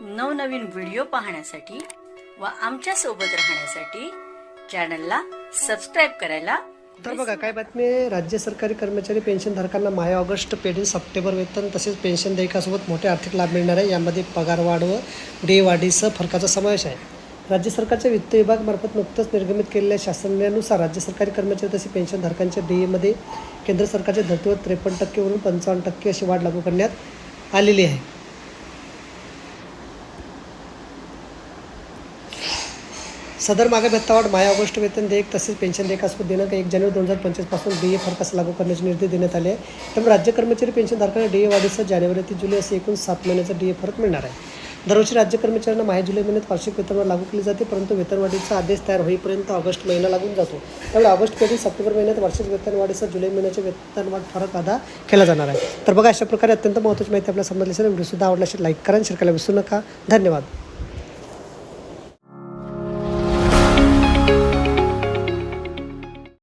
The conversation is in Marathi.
नवनवीन व्हिडिओ पाहण्यासाठी व आमच्यासोबत राहण्यासाठी चॅनलला सबस्क्राईब करायला तर बघा काय बातमी राज्य सरकारी कर्मचारी पेन्शनधारकांना माय ऑगस्ट पेढी सप्टेंबर वेतन तसेच पेन्शन देयकासोबत मोठे आर्थिक लाभ मिळणार आहे. यामध्ये पगार वाढ व डे वाढीसह फरकाचा समावेश आहे. राज्य सरकारच्या वित्त विभागामार्फत नुकतंच निर्गमित केलेल्या शासनानुसार राज्य सरकारी कर्मचारी तसेच पेन्शनधारकांच्या डीएमध्ये केंद्र सरकारच्या धर्तीवर त्रेपन्न टक्केवरून पंचावन्न टक्के अशी वाढ लागू करण्यात आलेली आहे. सदर मागे भत्तावाढ माय ऑगस्ट वेतन देयक तसेच पेन्शन देयकासोबत दिनांक एक जानेवारी दोन हजार पंचवीसपासून डी ए फरकास लागू करण्याचे निर्देश देण्यात आले. आहे त्यामुळे राज्य कर्मचारी पेन्शनधारकांना डी ए वाढीसह जानेवारी ते जुलै असे एकूण सात महिन्याचा डी ए फरक मिळणार आहे. दरवर्षी राज्य कर्मचाऱ्यांना माया जुलै महिन्यात वार्षिक वेतनवाढ लागू केली जाते परंतु वेतनवाढीचा आदेश तयार होईपर्यंत ऑगस्ट महिना लागून जातो. त्यामुळे ऑगस्ट पेढी सप्टेंबर महिन्यात वार्षिक वेतनवाढीसह जुलै महिन्याचे वेतनवाढ फरक अदा केला जाणार आहे. तर बघा अशा प्रकारे अत्यंत महत्त्वाची माहिती आपल्याला समजली असेल व्हिडिओसुद्धा आवडला असेल लाईक करा शेअर करायला विसरू नका. धन्यवाद.